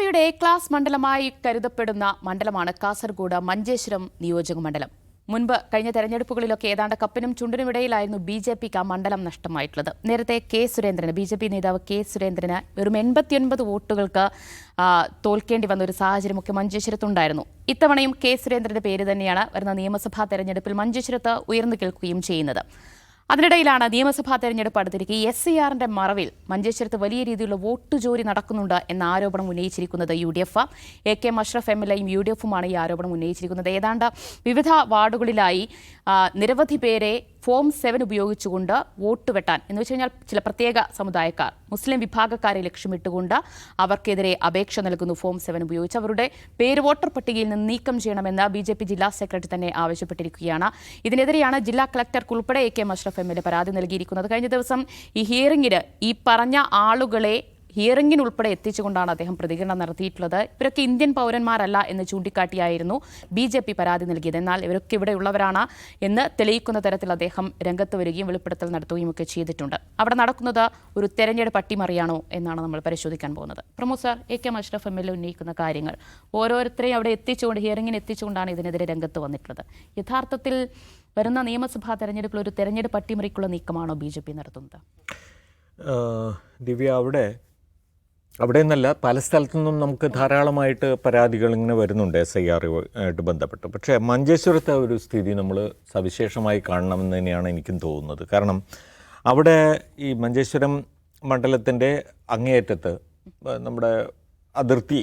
A class മണ്ഡലമായി കരുതപ്പെടുന്ന മണ്ഡലമാണ് കാസർഗോഡ് മഞ്ചേശ്വരം നിയോജക മണ്ഡലം. മുൻപ് കഴിഞ്ഞ തെരഞ്ഞെടുപ്പുകളിലൊക്കെ ഏതാണ്ട് കപ്പിനും ചുണ്ടിനും ഇടയിലായിരുന്നു ബി ജെ പിക്ക് ആ മണ്ഡലം നഷ്ടമായിട്ടുള്ളത്. നേരത്തെ കെ സുരേന്ദ്രന് ബി ജെ പി നേതാവ് കെ സുരേന്ദ്രന് വെറും എൺപത്തിയൊൻപത് വോട്ടുകൾക്ക് തോൽക്കേണ്ടി വന്ന ഒരു സാഹചര്യമൊക്കെ മഞ്ചേശ്വരത്തുണ്ടായിരുന്നു. ഇത്തവണയും കെ സുരേന്ദ്രന്റെ പേര് തന്നെയാണ് വരുന്ന നിയമസഭാ തെരഞ്ഞെടുപ്പിൽ മഞ്ചേശ്വരത്ത് ഉയർന്നു കേൾക്കുകയും ചെയ്യുന്നത്. അതിനിടയിലാണ് നിയമസഭാ തെരഞ്ഞെടുപ്പ് അടുത്തിരിക്കെ. എസ് സി ആറിന്റെ മറവിൽ മഞ്ചേശ്വരത്ത് വലിയ രീതിയിലുള്ള വോട്ട് ജോലി നടക്കുന്നുണ്ട് എന്ന ആരോപണം ഉന്നയിച്ചിരിക്കുന്നത് U D F. A K Mashraf M L എയും യു ഡി എഫുമാണ് ഈ ആരോപണം ഉന്നയിച്ചിരിക്കുന്നത്. ഏതാണ്ട് വിവിധ വാർഡുകളിലായി നിരവധി പേരെ ഫോം സെവൻ ഉപയോഗിച്ചുകൊണ്ട് വോട്ട് വെട്ടാൻ എന്ന് വെച്ച് കഴിഞ്ഞാൽ ചില പ്രത്യേക സമുദായക്കാർ മുസ്ലിം വിഭാഗക്കാരെ ലക്ഷ്യമിട്ടുകൊണ്ട് അവർക്കെതിരെ അപേക്ഷ നൽകുന്നു ഫോം സെവൻ ഉപയോഗിച്ച്. അവരുടെ പേര് വോട്ടർ പട്ടികയിൽ നിന്ന് നീക്കം ചെയ്യണമെന്ന് ബി ജെ പി ജില്ലാ സെക്രട്ടറി തന്നെ ആവശ്യപ്പെട്ടിരിക്കുകയാണ്. ഇതിനെതിരെയാണ് ജില്ലാ കളക്ടർക്ക് ഉൾപ്പെടെ A K Mashraf M L പരാതി നൽകിയിരിക്കുന്നത്. കഴിഞ്ഞ ദിവസം ഈ ഹിയറിംഗിന് ഈ പറഞ്ഞ ആളുകളെ ഹിയറിംഗിന് ഉൾപ്പെടെ എത്തിച്ചുകൊണ്ടാണ് അദ്ദേഹം പ്രതികരണം നടത്തിയിട്ടുള്ളത്. ഇവരൊക്കെ ഇന്ത്യൻ പൗരന്മാരല്ല എന്ന് ചൂണ്ടിക്കാട്ടിയായിരുന്നു ബി ജെ പി പരാതി നൽകിയത്. എന്നാൽ ഇവരൊക്കെ ഇവിടെയുള്ളവരാണ് എന്ന് തെളിയിക്കുന്ന തരത്തിൽ അദ്ദേഹം രംഗത്ത് വരികയും വെളിപ്പെടുത്തൽ നടത്തുകയും ഒക്കെ ചെയ്തിട്ടുണ്ട്. അവിടെ നടക്കുന്നത് ഒരു തെരഞ്ഞെടുപ്പ് പട്ടിമറിയാണോ എന്നാണ് നമ്മൾ പരിശോധിക്കാൻ പോകുന്നത്. Pramod sir A K Mashraf M L A ഉന്നയിക്കുന്ന കാര്യങ്ങൾ. ഓരോരുത്തരെയും അവിടെ എത്തിച്ചുകൊണ്ട് ഹിയറിംഗിന് എത്തിച്ചുകൊണ്ടാണ് ഇതിനെതിരെ രംഗത്ത് വന്നിട്ടുള്ളത്. യഥാർത്ഥത്തിൽ വരുന്ന നിയമസഭാ തെരഞ്ഞെടുപ്പിൽ ഒരു തെരഞ്ഞെടുപ്പ് അട്ടിമറിക്കുള്ള നീക്കമാണോ ബി ജെ പി നടത്തുന്നത്? ദിവ്യ അവിടെ അവിടെ നിന്നല്ല പല സ്ഥലത്തു നിന്നും നമുക്ക് ധാരാളമായിട്ട് പരാതികൾ ഇങ്ങനെ വരുന്നുണ്ട് എസ് ഐ ആർ ആയിട്ട് ബന്ധപ്പെട്ട്. പക്ഷേ മഞ്ചേശ്വരത്തെ ഒരു സ്ഥിതി നമ്മൾ സവിശേഷമായി കാണണമെന്ന് തന്നെയാണ് എനിക്കും തോന്നുന്നത്. കാരണം അവിടെ ഈ മഞ്ചേശ്വരം മണ്ഡലത്തിന്റെ അങ്ങേയറ്റത്ത് നമ്മുടെ അതിർത്തി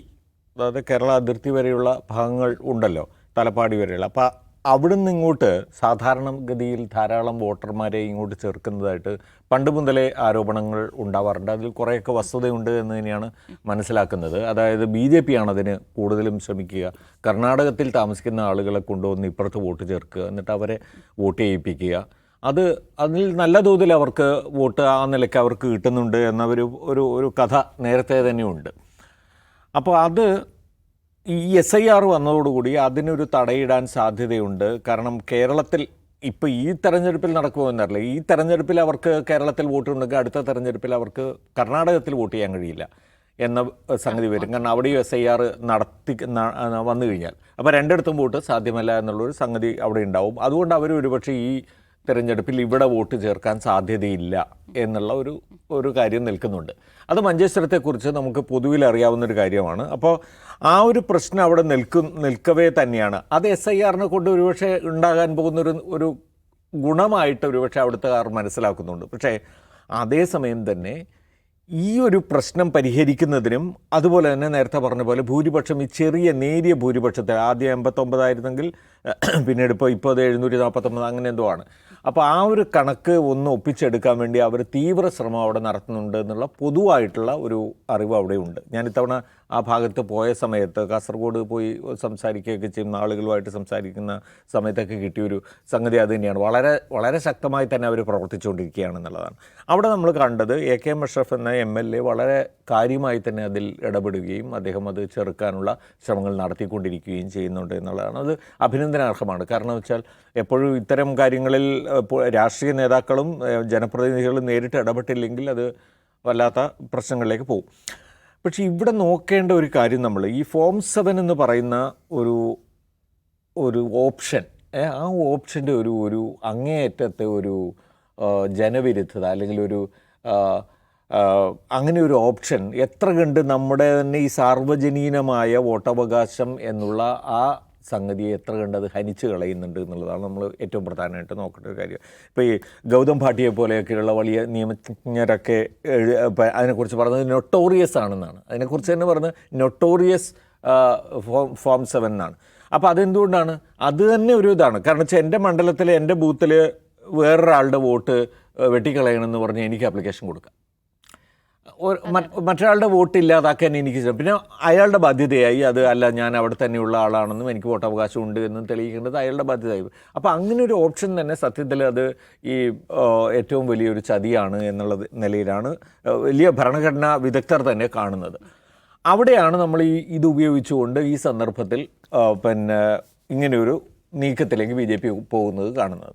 അതായത് കേരള അതിർത്തി വരെയുള്ള ഭാഗങ്ങൾ ഉണ്ടല്ലോ തലപ്പാടി വരെയുള്ള. അപ്പോൾ അവിടുന്ന് ഇങ്ങോട്ട് സാധാരണഗതിയിൽ ധാരാളം വോട്ടർമാരെ ഇങ്ങോട്ട് ചേർക്കുന്നതായിട്ട് പണ്ട് മുതലേ ആരോപണങ്ങൾ ഉണ്ടാവാറുണ്ട്. അതിൽ കുറേയൊക്കെ വസ്തുതയുണ്ട് എന്ന് തന്നെയാണ് മനസ്സിലാക്കുന്നത്. അതായത് ബി ജെ പി ആണ് അതിന് കൂടുതലും ശ്രമിക്കുക. കർണാടകത്തിൽ താമസിക്കുന്ന ആളുകളെ കൊണ്ടുവന്ന് ഇപ്പുറത്ത് വോട്ട് ചേർക്കുക. എന്നിട്ട് അവരെ വോട്ട് ചെയ്യിപ്പിക്കുക. അത് അതിൽ നല്ല തോതിൽ അവർക്ക് വോട്ട് ആ നിലയ്ക്ക് അവർക്ക് കിട്ടുന്നുണ്ട് എന്ന ഒരു ഒരു ഒരു കഥ നേരത്തെ തന്നെയുണ്ട് അപ്പോൾ അത് ഈ എസ് ഐ ആർ വന്നതോടുകൂടി അതിനൊരു തടയിടാൻ സാധ്യതയുണ്ട്. കാരണം കേരളത്തിൽ ഇപ്പോൾ ഈ തെരഞ്ഞെടുപ്പിൽ നടക്കുമെന്നറിയില്ല. ഈ തെരഞ്ഞെടുപ്പിൽ അവർക്ക് കേരളത്തിൽ വോട്ട് ഉണ്ടെങ്കിൽ അടുത്ത തെരഞ്ഞെടുപ്പിൽ അവർക്ക് കർണാടകത്തിൽ വോട്ട് ചെയ്യാൻ കഴിയില്ല എന്ന സംഗതി വരും. കാരണം അവിടെയും എസ് ഐ ആർ നടത്തി വന്നു കഴിഞ്ഞാൽ. അപ്പോൾ രണ്ടിടത്തും വോട്ട് സാധ്യമല്ല എന്നുള്ളൊരു സംഗതി അവിടെ ഉണ്ടാവും. അതുകൊണ്ട് അവർ ഒരുപക്ഷെ ഈ തെരഞ്ഞെടുപ്പിൽ ഇവിടെ വോട്ട് ചേർക്കാൻ സാധ്യതയില്ല എന്നുള്ള ഒരു ഒരു കാര്യം നിൽക്കുന്നുണ്ട്. അത് മഞ്ചേശ്വരത്തെക്കുറിച്ച് നമുക്ക് പൊതുവിൽ അറിയാവുന്ന ഒരു കാര്യമാണ്. അപ്പോൾ ആ ഒരു പ്രശ്നം അവിടെ നിൽക്കും നിൽക്കവേ തന്നെയാണ്. അത് എസ് ഐ ആറിനെ കൊണ്ട് ഒരുപക്ഷെ ഉണ്ടാകാൻ പോകുന്നൊരു ഒരു ഗുണമായിട്ട് ഒരുപക്ഷെ അവിടുത്തെ കാർ മനസ്സിലാക്കുന്നുണ്ട്. പക്ഷേ അതേസമയം തന്നെ ഈ ഒരു പ്രശ്നം പരിഹരിക്കുന്നതിനും അതുപോലെ തന്നെ നേരത്തെ പറഞ്ഞ പോലെ ഭൂരിപക്ഷം ഈ ചെറിയ നേരിയ ഭൂരിപക്ഷത്തെ ആദ്യം എൺപത്തൊമ്പതായിരുന്നെങ്കിൽ പിന്നീട് ഇപ്പോൾ ഇപ്പോൾ അത് എഴുന്നൂറ്റി നാൽപ്പത്തൊമ്പത് അങ്ങനെ എന്തോ ആണ്. അപ്പോൾ ആ ഒരു കണക്ക് ഒന്ന് ഒപ്പിച്ചെടുക്കാൻ വേണ്ടി അവർ തീവ്ര ശ്രമം അവിടെ നടത്തുന്നുണ്ട് എന്നുള്ള പൊതുവായിട്ടുള്ള ഒരു അറിവ് അവിടെ ഉണ്ട് ഞാൻ ഇത്തവണ ആ ഭാഗത്ത് പോയ സമയത്ത് കാസർഗോഡ് പോയി സംസാരിക്കുകയൊക്കെ ചെയ്യുന്ന ആളുകളുമായിട്ട് സംസാരിക്കുന്ന സമയത്തൊക്കെ കിട്ടിയൊരു സംഗതി അത് തന്നെയാണ്. വളരെ വളരെ ശക്തമായി തന്നെ അവർ പ്രവർത്തിച്ചുകൊണ്ടിരിക്കുകയാണെന്നുള്ളതാണ്. അവിടെ നമ്മൾ കണ്ടത് എ കെ മഷ്റഫ് എന്ന എം എൽ എ വളരെ കാര്യമായി തന്നെ അതിൽ ഇടപെടുകയും അദ്ദേഹം അത് ചെറുക്കാനുള്ള ശ്രമങ്ങൾ നടത്തിക്കൊണ്ടിരിക്കുകയും ചെയ്യുന്നുണ്ട് എന്നുള്ളതാണ്. അത് അഭിനന്ദനാർഹമാണ്. കാരണം വെച്ചാൽ എപ്പോഴും ഇത്തരം കാര്യങ്ങളിൽ രാഷ്ട്രീയ നേതാക്കളും ജനപ്രതിനിധികളും നേരിട്ട് ഇടപെട്ടില്ലെങ്കിൽ അത് വല്ലാത്ത പ്രശ്നങ്ങളിലേക്ക് പോകും. പക്ഷേ ഇവിടെ നോക്കേണ്ട ഒരു കാര്യം നമ്മൾ ഈ ഫോം സെവൻ എന്ന് പറയുന്ന ഒരു ഒരു ഓപ്ഷൻ ആ ഓപ്ഷന്റെ ഒരു ഒരു അങ്ങേയറ്റത്തെ ഒരു ജനവിരുദ്ധത അല്ലെങ്കിൽ ഒരു അങ്ങനെ ഒരു ഓപ്ഷൻ എത്ര കണ്ട് നമ്മുടെ തന്നെ ഈ സാർവജനീനമായ വോട്ടവകാശം എന്നുള്ള ആ സംഗതിയെ എത്ര കണ്ടത് ഹനിച്ചു കളയുന്നുണ്ട് എന്നുള്ളതാണ് നമ്മൾ ഏറ്റവും പ്രധാനമായിട്ട് നോക്കേണ്ട ഒരു കാര്യം. ഇപ്പോൾ ഈ ഗൗതം ഭാട്ടിയെ പോലെയൊക്കെയുള്ള വലിയ നിയമജ്ഞരൊക്കെ അതിനെക്കുറിച്ച് പറഞ്ഞത് നൊട്ടോറിയസ് ആണെന്നാണ്. അതിനെക്കുറിച്ച് തന്നെ പറഞ്ഞത് നൊട്ടോറിയസ് ഫോം ഫോം സെവൻ എന്നാണ് അപ്പോൾ അതെന്തുകൊണ്ടാണ്? അത് തന്നെ ഒരു ഇതാണ്. കാരണം വെച്ചാൽ എന്റെ മണ്ഡലത്തിൽ എന്റെ ബൂത്തിൽ വേറൊരാളുടെ വോട്ട് വെട്ടിക്കളയണമെന്ന് പറഞ്ഞ് എനിക്ക് ആപ്ലിക്കേഷൻ കൊടുക്കാം. മറ്റൊരാളുടെ വോട്ട് ഇല്ലാതാക്കാൻ എനിക്ക് പിന്നെ അയാളുടെ ബാധ്യതയായി അത് അല്ല ഞാൻ അവിടെ തന്നെയുള്ള ആളാണെന്നും എനിക്ക് വോട്ട് അവകാശം ഉണ്ട് എന്നും തെളിയിക്കേണ്ടത് അയാളുടെ ബാധ്യതയായി. അപ്പോൾ അങ്ങനെ ഒരു ഓപ്ഷൻ തന്നെ സത്യത്തിൽ അത് ഈ ഏറ്റവും വലിയൊരു ചതിയാണ് എന്നുള്ള നിലയിലാണ് വലിയ ഭരണഘടനാ വിദഗ്ധർ തന്നെ കാണുന്നത്. അവിടെയാണ് നമ്മൾ ഈ ഇത് ഉപയോഗിച്ചുകൊണ്ട് ഈ സന്ദർഭത്തിൽ പിന്നെ ഇങ്ങനെയൊരു നീക്കത്തിലേക്ക് ബി ജെ പി പോകുന്നത് കാണുന്നത്.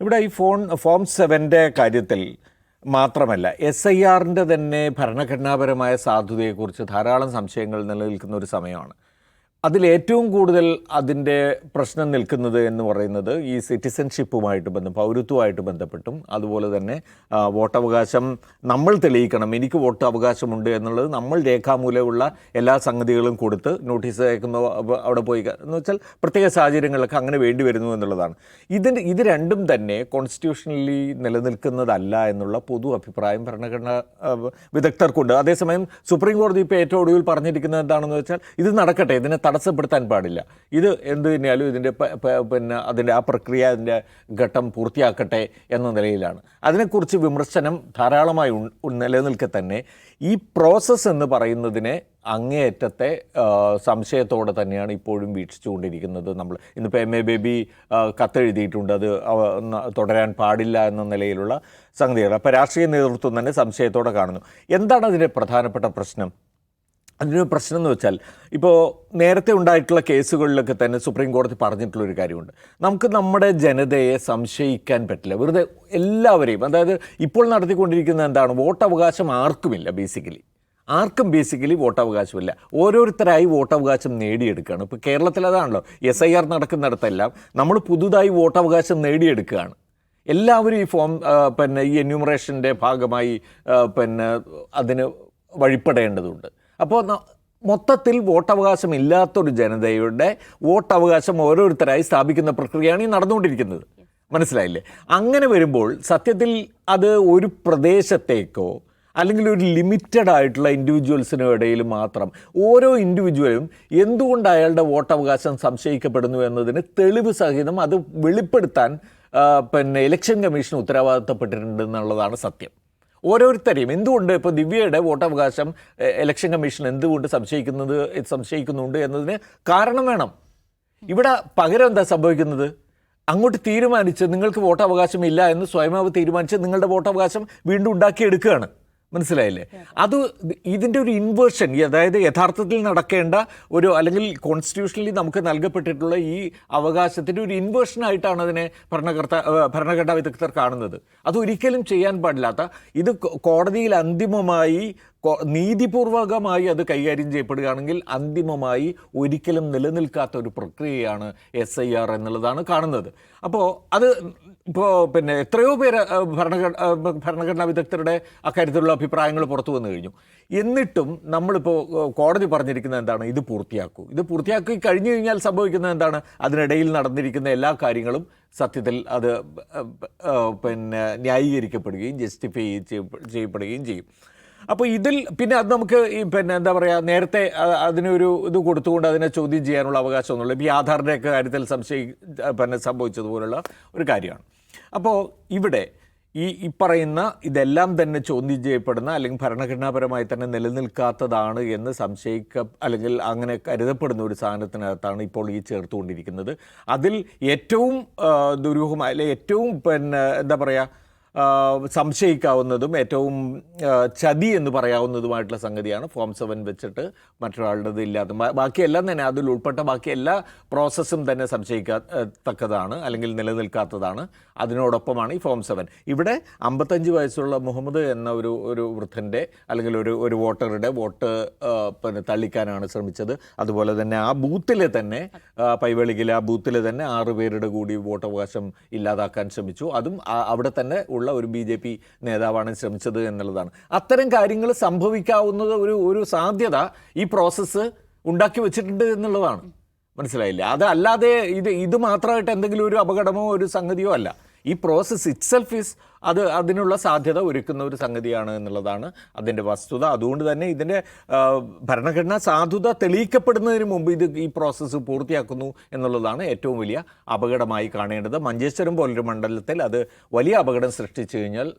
ഇവിടെ ഈ ഫോൺ ഫോം സെവന്റെ കാര്യത്തിൽ മാത്രമല്ല എസ് ഐ ആറിന്റെ തന്നെ ഭരണഘടനാപരമായ സാധുതയെക്കുറിച്ച് ധാരാളം സംശയങ്ങൾ നിലനിൽക്കുന്ന ഒരു സമയമാണ്. അതിലേറ്റവും കൂടുതൽ അതിന്റെ പ്രശ്നം നിൽക്കുന്നത് എന്ന് പറയുന്നത് ഈ സിറ്റിസൺഷിപ്പുമായിട്ട് ബന്ധം പൗരത്വമായിട്ട് ബന്ധപ്പെട്ടും. അതുപോലെ തന്നെ വോട്ടവകാശം നമ്മൾ തെളിയിക്കണം. എനിക്ക് വോട്ട് അവകാശമുണ്ട് എന്നുള്ളത് നമ്മൾ രേഖാമൂലമുള്ള എല്ലാ സംഗതികളും കൊടുത്ത് നോട്ടീസ് അയക്കുന്ന അവിടെ പോയി. എന്ന് വെച്ചാൽ പ്രത്യേക സാഹചര്യങ്ങളൊക്കെ അങ്ങനെ വേണ്ടി വരുന്നു എന്നുള്ളതാണ്. ഇതിന് ഇത് രണ്ടും തന്നെ കോൺസ്റ്റിറ്റ്യൂഷണലി നിലനിൽക്കുന്നതല്ല എന്നുള്ള പൊതു അഭിപ്രായം ഭരണഘടനാ വിദഗ്ധർക്കുണ്ട്. അതേസമയം സുപ്രീം കോടതി ഇപ്പോൾ ഏറ്റവും ഒടുവിൽ പറഞ്ഞിരിക്കുന്നത് എന്താണെന്ന് വെച്ചാൽ ഇത് നടക്കട്ടെ. ഇതിനെ തടസ്സപ്പെടുത്താൻ പാടില്ല. ഇത് എന്ത് തന്നെയാലും ഇതിന്റെ പിന്നെ അതിന്റെ ആ പ്രക്രിയ അതിന്റെ ഘട്ടം പൂർത്തിയാക്കട്ടെ എന്ന നിലയിലാണ്. അതിനെക്കുറിച്ച് വിമർശനം ധാരാളമായി നിലനിൽക്കെ തന്നെ ഈ പ്രോസസ്സ് എന്ന് പറയുന്നതിനെ അങ്ങേയറ്റത്തെ സംശയത്തോടെ തന്നെയാണ് ഇപ്പോഴും വീക്ഷിച്ചുകൊണ്ടിരിക്കുന്നത് നമ്മൾ. ഇന്നിപ്പോൾ എം എ ബേബി കത്തെഴുതിയിട്ടുണ്ട്. അത് തുടരാൻ പാടില്ല എന്ന നിലയിലുള്ള സംഗതികൾ. അപ്പോൾ രാഷ്ട്രീയ നേതൃത്വം തന്നെ സംശയത്തോടെ കാണുന്നു. എന്താണ് അതിന്റെ പ്രധാനപ്പെട്ട പ്രശ്നം? അതിനൊരു പ്രശ്നം എന്ന് വെച്ചാൽ ഇപ്പോൾ നേരത്തെ ഉണ്ടായിട്ടുള്ള കേസുകളിലൊക്കെ തന്നെ സുപ്രീം കോടതി പറഞ്ഞിട്ടുള്ളൊരു കാര്യമുണ്ട്. നമുക്ക് നമ്മുടെ ജനതയെ സംശയിക്കാൻ പറ്റില്ല. വെറുതെ എല്ലാവരെയും അതായത് ഇപ്പോൾ നടത്തിക്കൊണ്ടിരിക്കുന്ന എന്താണ്? വോട്ടവകാശം ആർക്കുമില്ല ബേസിക്കലി. ആർക്കും ബേസിക്കലി വോട്ടവകാശമില്ല. ഓരോരുത്തരായി വോട്ടവകാശം നേടിയെടുക്കുകയാണ്. ഇപ്പോൾ കേരളത്തിൽ അതാണല്ലോ എസ് ഐ ആർ നടക്കുന്നിടത്തെല്ലാം നമ്മൾ പുതുതായി വോട്ടവകാശം നേടിയെടുക്കുകയാണ്. എല്ലാവരും ഈ ഫോം പിന്നെ ഈ എന്യൂമറേഷന്റെ ഭാഗമായി പിന്നെ അതിന് വഴിപ്പെടേണ്ടതുണ്ട്. അപ്പോൾ മൊത്തത്തിൽ വോട്ടവകാശം ഇല്ലാത്തൊരു ജനതയുടെ വോട്ടവകാശം ഓരോരുത്തരായി സ്ഥാപിക്കുന്ന പ്രക്രിയയാണ് ഈ നടന്നുകൊണ്ടിരിക്കുന്നത്. മനസ്സിലായില്ലേ? അങ്ങനെ വരുമ്പോൾ സത്യത്തിൽ അത് ഒരു പ്രദേശത്തേക്കോ അല്ലെങ്കിൽ ഒരു ലിമിറ്റഡ് ആയിട്ടുള്ള ഇൻഡിവിജ്വൽസിനും ഇടയിൽ മാത്രം ഓരോ ഇൻഡിവിജ്വലും എന്തുകൊണ്ട് അയാളുടെ വോട്ടവകാശം സംശയിക്കപ്പെടുന്നു എന്നതിന് തെളിവ് സഹിതം അത് വെളിപ്പെടുത്താൻ പിന്നെ ഇലക്ഷൻ കമ്മീഷൻ ഉത്തരവാദിത്തപ്പെട്ടിട്ടുണ്ട് എന്നുള്ളതാണ് സത്യം. ഓരോരുത്തരെയും എന്തുകൊണ്ട് ഇപ്പോൾ ദിവ്യയുടെ വോട്ടവകാശം ഇലക്ഷൻ കമ്മീഷൻ എന്തുകൊണ്ട് സംശയിക്കുന്നത് സംശയിക്കുന്നുണ്ട് എന്നതിന് കാരണം വേണം. ഇവിടെ പകരം എന്താ സംഭവിക്കുന്നത്? അങ്ങോട്ട് തീരുമാനിച്ച് നിങ്ങൾക്ക് വോട്ടവകാശം ഇല്ല എന്ന് സ്വയമാവ് തീരുമാനിച്ച് നിങ്ങളുടെ വോട്ടവകാശം വീണ്ടും ഉണ്ടാക്കിയെടുക്കുകയാണ്. മനസ്സിലായില്ലേ? അത് ഇതിന്റെ ഒരു ഇൻവേർഷൻ അതായത് യഥാർത്ഥത്തിൽ നടക്കേണ്ട ഒരു അല്ലെങ്കിൽ കോൺസ്റ്റിറ്റ്യൂഷണലി നമുക്ക് നൽകപ്പെട്ടിട്ടുള്ള ഈ അവകാശത്തിന്റെ ഒരു ഇൻവേർഷൻ ആയിട്ടാണ് അതിനെ ഭരണകർത്ത ഭരണഘടനാ വിദഗ്ധർ കാണുന്നത്. അത് ഒരിക്കലും ചെയ്യാൻ പാടില്ലാത്ത ഇത് കോടതിയിൽ അന്തിമമായി നീതിപൂർവകമായി അത് കൈകാര്യം ചെയ്യപ്പെടുകയാണെങ്കിൽ അന്തിമമായി ഒരിക്കലും നിലനിൽക്കാത്ത ഒരു പ്രക്രിയയാണ് എസ് ഐ ആർ എന്നുള്ളതാണ് കാണുന്നത്. അപ്പോൾ അത് ഇപ്പോൾ പിന്നെ എത്രയോ പേര് ഭരണഘടന ഭരണഘടനാ വിദഗ്ധരുടെ അക്കാര്യത്തിലുള്ള അഭിപ്രായങ്ങൾ പുറത്തു വന്നു കഴിഞ്ഞു. എന്നിട്ടും നമ്മളിപ്പോൾ കോടതി പറഞ്ഞിരിക്കുന്നത് എന്താണ്? ഇത് പൂർത്തിയാക്കൂ. ഇത് പൂർത്തിയാക്കി കഴിഞ്ഞു കഴിഞ്ഞാൽ സംഭവിക്കുന്നത് എന്താണ്? അതിനിടയിൽ നടന്നിരിക്കുന്ന എല്ലാ കാര്യങ്ങളും സത്യത്തിൽ അത് പിന്നെ ന്യായീകരിക്കപ്പെടുകയും ജസ്റ്റിഫൈ ചെയ്യപ്പെടുകയും ചെയ്യും. അപ്പോൾ ഇതിൽ പിന്നെ അത് നമുക്ക് ഈ പിന്നെ എന്താ പറയുക നേരത്തെ അതിനൊരു ഇത് കൊടുത്തുകൊണ്ട് അതിനെ ചോദ്യം ചെയ്യാനുള്ള അവകാശമൊന്നുമില്ല ഇപ്പോൾ ഈ ആധാറിന്റെയൊക്കെ കാര്യത്തിൽ സംശയി പിന്നെ സംഭവിച്ചതുപോലുള്ള ഒരു കാര്യമാണ്. അപ്പോൾ ഇവിടെ ഈ ഈ പറയുന്ന ഇതെല്ലാം തന്നെ ചോദ്യം ചെയ്യപ്പെടുന്ന അല്ലെങ്കിൽ ഭരണഘടനാപരമായി തന്നെ നിലനിൽക്കാത്തതാണ് എന്ന് സംശയിക്ക അല്ലെങ്കിൽ അങ്ങനെ കരുതപ്പെടുന്ന ഒരു സാധനത്തിനകത്താണ് ഇപ്പോൾ ഈ ചേർത്തുകൊണ്ടിരിക്കുന്നത്. അതിൽ ഏറ്റവും ദുരൂഹമായ അല്ലെങ്കിൽ ഏറ്റവും പിന്നെ എന്താ പറയുക സംശയിക്കാവുന്നതും ഏറ്റവും ചതി എന്ന് പറയാവുന്നതുമായിട്ടുള്ള സംഗതിയാണ്. ഫോം സെവൻ വെച്ചിട്ട് മറ്റൊരാളുടെ ഇല്ലാത്ത ബാക്കിയെല്ലാം തന്നെ അതിൽ ഉൾപ്പെട്ട ബാക്കി എല്ലാ പ്രോസസ്സും തന്നെ സംശയിക്കാത്തക്കതാണ് അല്ലെങ്കിൽ നിലനിൽക്കാത്തതാണ്. അതിനോടൊപ്പമാണ് ഈ ഫോം സെവൻ. ഇവിടെ അമ്പത്തഞ്ച് വയസ്സുള്ള മുഹമ്മദ് എന്ന ഒരു ഒരു വൃദ്ധന്റെ അല്ലെങ്കിൽ ഒരു ഒരു വോട്ടറുടെ വോട്ട് പിന്നെ തള്ളിക്കാനാണ് ശ്രമിച്ചത്. അതുപോലെ തന്നെ ആ ബൂത്തിലെ തന്നെ പൈവളികിലെ ആ ബൂത്തിലെ തന്നെ ആറ് പേരുടെ കൂടി വോട്ടവകാശം ഇല്ലാതാക്കാൻ ശ്രമിച്ചു. അതും അവിടെ തന്നെ ഉള്ള ഒരു ബി ജെ പി നേതാവാണ് ശ്രമിച്ചത് എന്നുള്ളതാണ്. അത്തരം കാര്യങ്ങൾ സംഭവിക്കാവുന്നത് ഒരു ഒരു സാധ്യത ഈ പ്രോസസ്സ് ഉണ്ടാക്കി വെച്ചിട്ടുണ്ട് എന്നുള്ളതാണ്. മനസ്സിലായില്ലേ? അതല്ലാതെ ഇത് ഇത് മാത്രമായിട്ട് എന്തെങ്കിലും ഒരു അപകടമോ ഒരു സംഗതിയോ അല്ല. ഈ പ്രോസസ്സ് ഇറ്റ്സെൽഫ് ഈസ് അത് അതിനുള്ള സാധ്യത ഒരുക്കുന്ന ഒരു സംഗതിയാണ് എന്നുള്ളതാണ് അതിന്റെ വസ്തുത. അതുകൊണ്ട് തന്നെ ഇതിന്റെ ഭരണഘടനാ സാധുത തെളിയിക്കപ്പെടുന്നതിന് മുമ്പ് ഇത് ഈ പ്രോസസ്സ് പൂർത്തിയാക്കുന്നു എന്നുള്ളതാണ് ഏറ്റവും വലിയ അപകടമായി കാണേണ്ടത്. മഞ്ചേശ്വരം പോലൊരു മണ്ഡലത്തിൽ അത് വലിയ അപകടം സൃഷ്ടിച്ചു കഴിഞ്ഞാൽ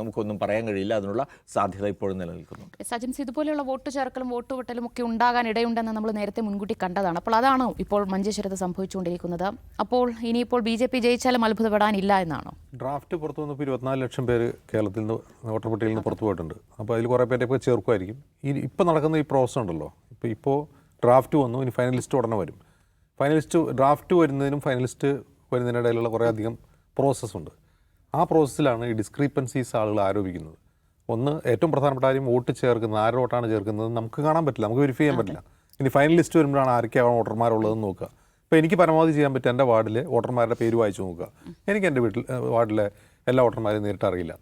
നമുക്കൊന്നും പറയാൻ കഴിയില്ല. അതിനുള്ള സാധ്യത ഇപ്പോഴും നിലനിൽക്കുന്നുണ്ട്. സജിൻസ് ഇതുപോലെയുള്ള വോട്ട് ചേർക്കലും വോട്ട് വെട്ടലും ഒക്കെ ഉണ്ടാകാൻ ഇടയുണ്ടെന്ന് നമ്മൾ നേരത്തെ മുൻകൂട്ടി കണ്ടതാണ്. അപ്പോൾ അതാണ് ഇപ്പോൾ മഞ്ചേശ്വരത്ത് സംഭവിച്ചുകൊണ്ടിരിക്കുന്നത്? അപ്പോൾ ഇനിയിപ്പോൾ ബി ജെ പി ജയിച്ചാലും അത്ഭുതപ്പെടാനില്ല എന്നാണോ? ഡ്രാഫ്റ്റ് പുറത്തു വന്നപ്പോൾ ഇരുപത്തിനാല് ലക്ഷം പേര് കേരളത്തിൽ നിന്ന് വോട്ടർ പട്ടികയിൽ നിന്ന് പുറത്തു പോയിട്ടുണ്ട്. അപ്പോൾ അതിൽ കുറേ പേരെ ഇപ്പോൾ ചേർക്കുമായിരിക്കും. ഈ ഇപ്പോൾ നടക്കുന്ന ഈ പ്രോസസ് ഉണ്ടല്ലോ. ഇപ്പോൾ ഇപ്പോൾ ഡ്രാഫ്റ്റ് വന്നു ഇനി ഫൈനലിസ്റ്റ് ഉടനെ വരും. ഫൈനലിസ്റ്റ് ഡ്രാഫ്റ്റ് വരുന്നതിനും ഫൈനലിസ്റ്റ് വരുന്നതിനിടയിലുള്ള കുറേ അധികം പ്രോസസ്സ് ഉണ്ട്. ആ പ്രോസസ്സിലാണ് ഈ ഡിസ്ക്രീപ്പൻസീസ് ആളുകൾ ആരോപിക്കുന്നത്. ഒന്ന് ഏറ്റവും പ്രധാനപ്പെട്ട കാര്യം വോട്ട് ചേർക്കുന്നത് ആരുടെ വോട്ടാണ് ചേർക്കുന്നത് നമുക്ക് കാണാൻ പറ്റില്ല നമുക്ക് വെരിഫൈ ചെയ്യാൻ പറ്റില്ല. ഇനി ഫൈനൽ ലിസ്റ്റ് വരുമ്പോഴാണ് ആരൊക്കെയാണ് വോട്ടർമാരുള്ളതെന്ന് നോക്കുക. അപ്പോൾ എനിക്ക് പരമാവധി ചെയ്യാൻ പറ്റും എന്റെ വാർഡിലെ വോട്ടർമാരുടെ പേര് വായിച്ച് നോക്കുക. എനിക്ക് എന്റെ വീട്ടിൽ വാർഡിലെ എല്ലാ വോട്ടർമാരെയും നേരിട്ട് അറിയില്ല.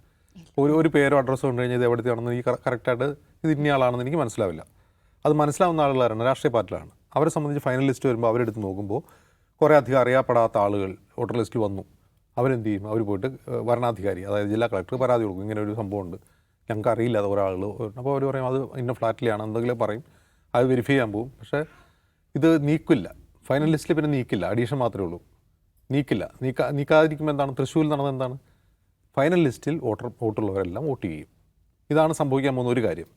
ഒരു ഒരു പേരോ അഡ്രസ്സോ ഉണ്ട് കഴിഞ്ഞാൽ ഇത് എവിടുത്തെയാണെന്ന് എനിക്ക് കറക്റ്റായിട്ട് ഇത് ഇന്ന ആളാണെന്ന് എനിക്ക് മനസ്സിലാവില്ല. അത് മനസ്സിലാവുന്ന ആളുകളാണ് രാഷ്ട്രീയ പാർട്ടികളാണ്. അവരെ സംബന്ധിച്ച് ഫൈനൽ ലിസ്റ്റ് വരുമ്പോൾ അവരെടുത്ത് നോക്കുമ്പോൾ കുറേ അധികം അറിയപ്പെടാത്ത ആളുകൾ വോട്ടർ ലിസ്റ്റിൽ വന്നു. അവരെന്ത് ചെയ്യും? അവർ പോയിട്ട് വരണാധികാരി അതായത് ജില്ലാ കളക്ടർ പരാതി കൊടുക്കും. ഇങ്ങനെ ഒരു സംഭവമുണ്ട്. ഞങ്ങൾക്ക് അറിയില്ല അത് ഒരാൾ അപ്പോൾ അവർ പറയും അത് ഇന്ന ഫ്ലാറ്റിലാണ് എന്തെങ്കിലും പറയും. അത് വെരിഫൈ ചെയ്യാൻ പോകും. പക്ഷേ ഇത് നീക്കില്ല. ഫൈനൽ ലിസ്റ്റിൽ പിന്നെ നീക്കില്ല. അഡീഷൻ മാത്രമേ ഉള്ളൂ. നീക്കില്ല. നീക്കാ നീക്കാതിരിക്കുമ്പോൾ എന്താണ്? തൃശ്ശൂരിൽ നടന്നത് എന്താണ്? ഫൈനൽ ലിസ്റ്റിൽ വോട്ടർ വോട്ടുള്ളവരെല്ലാം വോട്ട് ചെയ്യും. ഇതാണ് സംഭവിക്കാൻ പോകുന്ന ഒരു കാര്യം.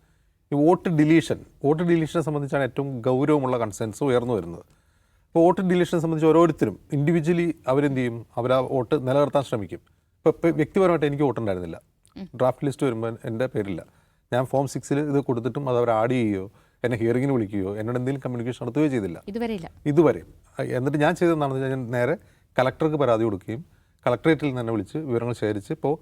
ഈ വോട്ട് ഡിലീഷൻ വോട്ട് ഡിലീഷനെ സംബന്ധിച്ചാണ് ഏറ്റവും ഗൗരവമുള്ള കൺസേൺസ് ഉയർന്നു വരുന്നത്. ഇപ്പോൾ വോട്ട് ഡിലീഷനെ സംബന്ധിച്ച് ഓരോരുത്തരും ഇൻഡിവിജ്വലി അവരെന്ത് ചെയ്യും അവർ ആ വോട്ട് നിലനിർത്താൻ ശ്രമിക്കും. ഇപ്പോൾ ഇപ്പോൾ വ്യക്തിപരമായിട്ട് എനിക്ക് വോട്ടുണ്ടായിരുന്നില്ല. ഡ്രാഫ്റ്റ് ലിസ്റ്റ് വരുമ്പോൾ എന്റെ പേരില്ല. ഞാൻ ഫോം സിക്സിൽ ഇത് കൊടുത്തിട്ടും അത് അവർ ആഡ് ചെയ്യുകയോ എന്നെ ഹിയറിങ്ങിന് വിളിക്കുകയോ എന്നോട് എന്തെങ്കിലും കമ്മ്യൂണിക്കേഷൻ നടത്തുകയോ ചെയ്തില്ല. ഇതുവരെ ഇല്ല ഇതുവരെ. എന്നിട്ട് ഞാൻ ചെയ്തതെന്നാണെന്ന് വെച്ചാൽ ഞാൻ നേരെ കലക്ടർക്ക് പരാതി കൊടുക്കുകയും കളക്ടറേറ്റിൽ നിന്ന് തന്നെ വിളിച്ച് വിവരങ്ങൾ ശേഖരിച്ച് ഇപ്പോൾ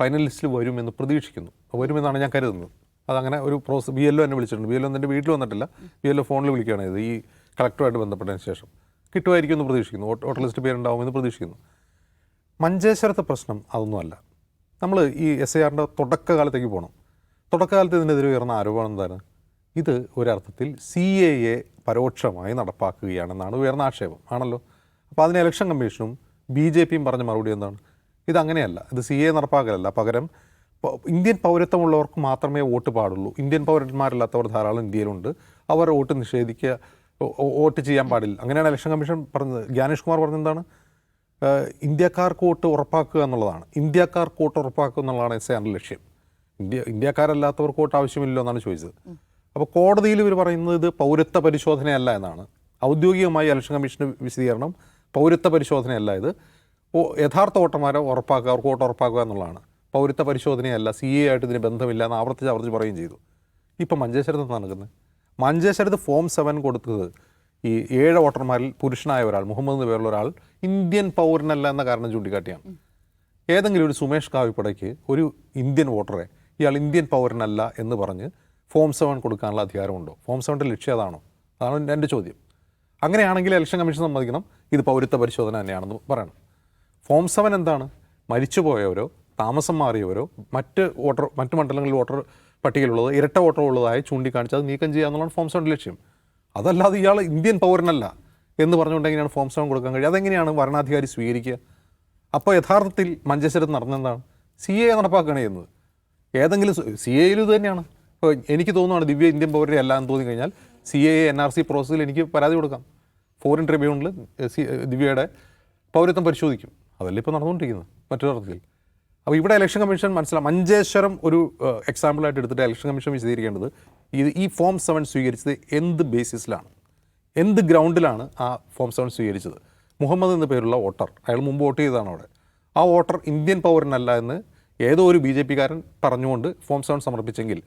ഫൈനൽ ലിസ്റ്റിൽ വരുമെന്ന് പ്രതീക്ഷിക്കുന്നു. വരുമെന്നാണ് ഞാൻ കരുതുന്നത്. അതങ്ങനെ ഒരു പ്രോസസ് ബി എൽ ഒ എന്നെ വിളിച്ചിട്ടുണ്ട്. ബി എൽ ഒ എന്റെ വീട്ടിൽ വന്നിട്ടില്ല. ബി എൽ ഒ ഫോണിൽ വിളിക്കുകയാണ് ഇത് ഈ കളക്ടറുമായിട്ട് ബന്ധപ്പെട്ടതിന് ശേഷം. കിട്ടുമായിരിക്കും എന്ന് പ്രതീക്ഷിക്കുന്നു. വോട്ട് വോട്ടർ ലിസ്റ്റ് പേരുണ്ടാവുമെന്ന് പ്രതീക്ഷിക്കുന്നു. മഞ്ചേശ്വരത്തെ പ്രശ്നം അതൊന്നുമല്ല നമ്മൾ ഈ എസ് ഐ ആറിന്റെ തുടക്കകാലത്തേക്ക് പോകണം തുടക്കകാലത്ത് ഇതിനെതിരെ ഉയർന്ന ആരോപണം എന്താണ് ഇത് ഒരർത്ഥത്തിൽ സി എ എ പരോക്ഷമായി നടപ്പാക്കുകയാണെന്നാണ് ഉയർന്ന ആക്ഷേപം. ആണല്ലോ? അപ്പോൾ അതിന് ഇലക്ഷൻ കമ്മീഷനും ബി ജെ പിയും പറഞ്ഞ മറുപടി എന്താണ്? ഇതങ്ങനെയല്ല. ഇത് സി എ നടപ്പാക്കലല്ല. പകരം ഇന്ത്യൻ പൗരത്വമുള്ളവർക്ക് മാത്രമേ വോട്ട് പാടുള്ളൂ. ഇന്ത്യൻ പൗരന്മാരല്ലാത്തവർ ധാരാളം ഇന്ത്യയിലുണ്ട്. അവർ വോട്ട് നിഷേധിക്കുക വോട്ട് ചെയ്യാൻ പാടില്ല. അങ്ങനെയാണ് ഇലക്ഷൻ കമ്മീഷൻ പറഞ്ഞത്. ജ്ഞാനേഷ് കുമാർ പറഞ്ഞത് എന്താണ്? ഇന്ത്യക്കാർക്ക് വോട്ട് ഉറപ്പാക്കുക എന്നുള്ളതാണ്. ഇന്ത്യക്കാർക്ക് വോട്ട് ഉറപ്പാക്കുക എന്നുള്ളതാണ് എസ് എ ലക്ഷ്യം. ഇന്ത്യ ഇന്ത്യക്കാരല്ലാത്തവർക്ക് വോട്ട് ആവശ്യമില്ലല്ലോ എന്നാണ് ചോദിച്ചത്. അപ്പോൾ കോടതിയിൽ ഇവർ പറയുന്നത് ഇത് പൗരത്വ പരിശോധനയല്ല എന്നാണ്. ഔദ്യോഗികമായി ഇലക്ഷൻ കമ്മീഷന്റെ വിശദീകരണം പൗരത്വ പരിശോധനയല്ല ഇത്. യഥാർത്ഥ വോട്ടർമാരെ ഉറപ്പാക്കുക അവർക്ക് വോട്ട് ഉറപ്പാക്കുക എന്നുള്ളതാണ്. പൗരത്വ പരിശോധനയല്ല സി എ ആയിട്ട് ഇതിന് ബന്ധമില്ല എന്ന് ആവർത്തിച്ച് ആവർത്തിച്ച് പറയുകയും ചെയ്തു. ഇപ്പം മഞ്ചേശ്വരത്ത് നടക്കുന്നത്? മഞ്ചേശ്വരത്ത് ഫോം സെവൻ കൊടുത്തത് ഈ ഏഴ് വോട്ടർമാരിൽ പുരുഷനായ ഒരാൾ മുഹമ്മദ് എന്ന് പേരുള്ള ഒരാൾ ഇന്ത്യൻ പൗരനല്ല എന്ന കാരണം ചൂണ്ടിക്കാട്ടിയാണ്. ഏതെങ്കിലും ഒരു സുമേഷ് കാവിപ്പടയ്ക്ക് ഒരു ഇന്ത്യൻ വോട്ടറെ ഇയാൾ ഇന്ത്യൻ പൗരനല്ല എന്ന് പറഞ്ഞ് ഫോം സെവൻ കൊടുക്കാനുള്ള അധികാരമുണ്ടോ? ഫോം സെവന്റെ ലക്ഷ്യം അതാണോ? അതാണ് എന്റെ ചോദ്യം. അങ്ങനെയാണെങ്കിൽ ഇലക്ഷൻ കമ്മീഷൻ സമ്മതിക്കണം. ഇത് പൗരത്വ പരിശോധന തന്നെയാണെന്ന് പറയണം. ഫോം സെവൻ എന്താണ്? മരിച്ചുപോയവരോ താമസം മാറിയവരോ മറ്റ് വോട്ടർ മറ്റ് മണ്ഡലങ്ങളിൽ വോട്ടർ പട്ടികയിലുള്ളത് ഇരട്ട വോട്ടർ ഉള്ളതായി ചൂണ്ടിക്കാണിച്ച് അത് നീക്കം ചെയ്യുക എന്നുള്ളതാണ് ഫോം സെവന്റെ ലക്ഷ്യം. അതല്ലാതെ ഇയാൾ ഇന്ത്യൻ പൗരനല്ല എന്ന് പറഞ്ഞുകൊണ്ട് എങ്ങനെയാണ് ഫോം സെവൻ കൊടുക്കാൻ കഴിയുക? അതെങ്ങനെയാണ് ഭരണാധികാരി സ്വീകരിക്കുക? അപ്പോൾ യഥാർത്ഥത്തിൽ മഞ്ചേശ്വരത്ത് നടന്നെന്താണ് സി എ നടപ്പാക്കുകയാണ് ചെയ്യുന്നത്. ഏതെങ്കിലും സി എയിൽ ഇത് തന്നെയാണ്. എനിക്ക് തോന്നുകയാണ് ദിവ്യ ഇന്ത്യൻ പൗരരെ അല്ല എന്ന് തോന്നി കഴിഞ്ഞാൽ C A N R C പ്രോസസ്സിൽ എനിക്ക് പരാതി കൊടുക്കാം. ഫോറിൻ ട്രിബ്യൂണലിൽ സി ദിവ്യയുടെ പൗരത്വം പരിശോധിക്കും. അതല്ലേ ഇപ്പോൾ നടന്നുകൊണ്ടിരിക്കുന്നത്? മറ്റൊരർത്ഥത്തിൽ അപ്പോൾ ഇവിടെ ഇലക്ഷൻ കമ്മീഷൻ മനസ്സിലാവും മഞ്ചേശ്വരം ഒരു എക്സാമ്പിളായിട്ട് എടുത്തിട്ട് ഇലക്ഷൻ കമ്മീഷൻ വിശദീകരിക്കേണ്ടത് ഇത് ഈ ഫോം സെവൻ സ്വീകരിച്ചത് എന്ത് ബേസിസിലാണ് എന്ത് ഗ്രൗണ്ടിലാണ് ആ ഫോം സെവൻ സ്വീകരിച്ചത്? മുഹമ്മദ് എന്ന പേരുള്ള വോട്ടർ അയാൾ മുമ്പ് വോട്ട് ചെയ്തതാണ് അവിടെ. ആ വോട്ടർ ഇന്ത്യൻ പൗരനല്ല എന്ന് ഏതോ ഒരു ബി ജെ പിക്കാരൻ പറഞ്ഞുകൊണ്ട് ഫോം സെവൻ സമർപ്പിച്ചെങ്കിൽ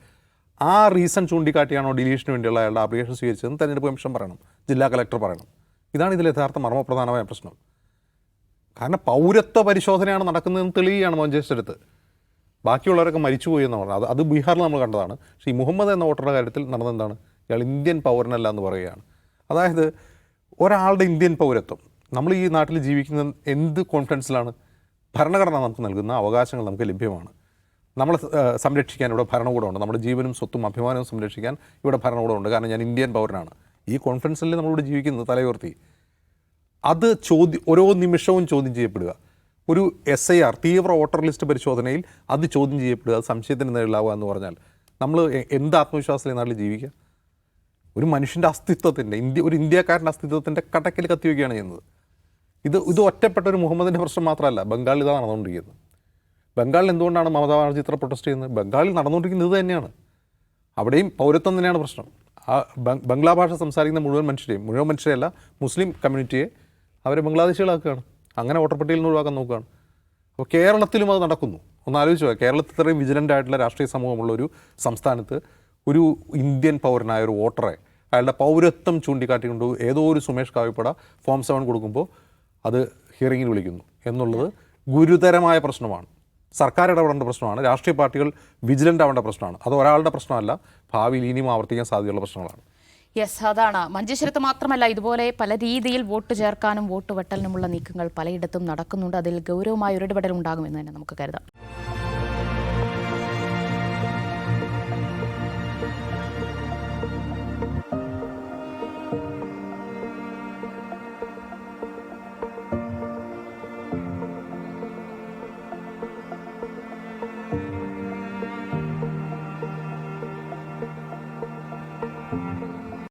ആ റീസൺ ചൂണ്ടിക്കാട്ടിയാണോ ഡിലീഷന് വേണ്ടിയുള്ള അയാളുടെ ആപ്ലിക്കേഷൻ സ്വീകരിച്ചതെന്ന് തെരഞ്ഞെടുപ്പ് കമ്മീഷൻ പറയണം. ജില്ലാ കളക്ടർ പറയണം. ഇതാണ് ഇതിൽ യഥാർത്ഥ മർമ്മപ്രധാനമായ പ്രശ്നം. കാരണം പൗരത്വ പരിശോധനയാണ് നടക്കുന്നതെന്ന് തെളിയുകയാണ് മഞ്ചേശ്വരത്ത് ബാക്കിയുള്ളവരൊക്കെ മരിച്ചുപോയി എന്ന് പറഞ്ഞത് അത് അത് ബീഹാറിൽ നമ്മൾ കണ്ടതാണ്. പക്ഷേ ഈ മുഹമ്മദ് എന്ന വോട്ടറുടെ കാര്യത്തിൽ നടന്നെന്താണ് ഇയാൾ ഇന്ത്യൻ പൗരനല്ല എന്ന് പറയുകയാണ്. അതായത് ഒരാളുടെ ഇന്ത്യൻ പൗരത്വം. നമ്മൾ ഈ നാട്ടിൽ ജീവിക്കുന്ന എന്ത് കോൺഫിഡൻസിലാണ് ഭരണഘടന നമുക്ക് നൽകുന്ന അവകാശങ്ങൾ നമുക്ക് ലഭ്യമാണ്. നമ്മളെ ഏഹ്, സംരക്ഷിക്കാൻ ഇവിടെ ഭരണകൂടമുണ്ട് നമ്മുടെ ജീവനും സ്വത്തും അഭിമാനവും സംരക്ഷിക്കാൻ ഇവിടെ ഭരണകൂടമുണ്ട് കാരണം ഞാൻ ഇന്ത്യൻ പൗരനാണ്. ഈ കോൺഫിഡൻസിൽ നമ്മളിവിടെ ജീവിക്കുന്നത് തലയുയർത്തി. അത് ചോദ്യം ഓരോ നിമിഷവും ചോദ്യം ചെയ്യപ്പെടുക. ഒരു എസ് ഐ ആർ തീവ്ര വോട്ടർ ലിസ്റ്റ് പരിശോധനയിൽ അത് ചോദ്യം ചെയ്യപ്പെടുക. സംശയത്തിന് നേരിടാവുക എന്ന് പറഞ്ഞാൽ നമ്മൾ എന്ത് ആത്മവിശ്വാസത്തിൽ നാട്ടിൽ ജീവിക്കുക? ഒരു മനുഷ്യന്റെ അസ്തിത്വത്തിന്റെ ഇന്ത്യ ഒരു ഇന്ത്യക്കാരന്റെ അസ്തിത്വത്തിന്റെ കടക്കിൽ കത്തിവെക്കുകയാണ് ചെയ്യുന്നത്. ഇത് ഇത് ഒറ്റപ്പെട്ട ഒരു മുഹമ്മദിന്റെ പ്രശ്നം മാത്രമല്ല. ബംഗാളിൽ ഇതാണ് നടന്നുകൊണ്ടിരിക്കുന്നത്. ബംഗാളിൽ എന്തുകൊണ്ടാണ് മമതാ ബാനർജി ഇത്ര പ്രൊട്ടസ്റ്റ് ചെയ്യുന്നത്? ബംഗാളിൽ നടന്നുകൊണ്ടിരിക്കുന്നത് ഇത് തന്നെയാണ്. അവിടെയും പൗരത്വം തന്നെയാണ് പ്രശ്നം. ആ ബംഗ്ലാ ഭാഷ സംസാരിക്കുന്ന മുഴുവൻ മനുഷ്യരെയും മുഴുവൻ മനുഷ്യരെയല്ല മുസ്ലിം കമ്മ്യൂണിറ്റിയെ അവരെ ബംഗ്ലാദേശികളാക്കുകയാണ്. അങ്ങനെ വോട്ടർപട്ടിയിൽ നിന്ന് ഒഴിവാക്കാൻ നോക്കുകയാണ്. അപ്പോൾ കേരളത്തിലും അത് നടക്കുന്നു. ഒന്ന് ആലോചിച്ചു കേരളത്തിൽ ഇത്രയും വിജിലന്റ് ആയിട്ടുള്ള രാഷ്ട്രീയ സമൂഹമുള്ള ഒരു സംസ്ഥാനത്ത് ഒരു ഇന്ത്യൻ പൗരനായ ഒരു വോട്ടറെ അയാളുടെ പൗരത്വം ചൂണ്ടിക്കാട്ടിക്കൊണ്ട് ഏതോ ഒരു സുമേഷ് കാവിപ്പട ഫോം സെവൻ കൊടുക്കുമ്പോൾ അത് ഹിയറിങ്ങിൽ വിളിക്കുന്നു. എന്നുള്ളത് ഗുരുതരമായ പ്രശ്നമാണ്. സർക്കാർ ഇടപെടേണ്ട പ്രശ്നമാണ്. രാഷ്ട്രീയ പാർട്ടികൾ വിജിലന്റ് ആവേണ്ട പ്രശ്നമാണ്. അത് ഒരാളുടെ പ്രശ്നമല്ല ഭാവിയിൽ ഇനിയും ആവർത്തിക്കാൻ സാധ്യതയുള്ള പ്രശ്നങ്ങളാണ്. യെസ് അതാണ്. മഞ്ചേശ്വരത്ത് മാത്രമല്ല ഇതുപോലെ പല രീതിയിൽ വോട്ട് ചേർക്കാനും വോട്ട് വെട്ടലിനുമുള്ള നീക്കങ്ങൾ പലയിടത്തും നടക്കുന്നുണ്ട്. അതിൽ ഗൗരവമായ ഒരു ഇടപെടൽ ഉണ്ടാകുമെന്ന് തന്നെ നമുക്ക് കരുതാം.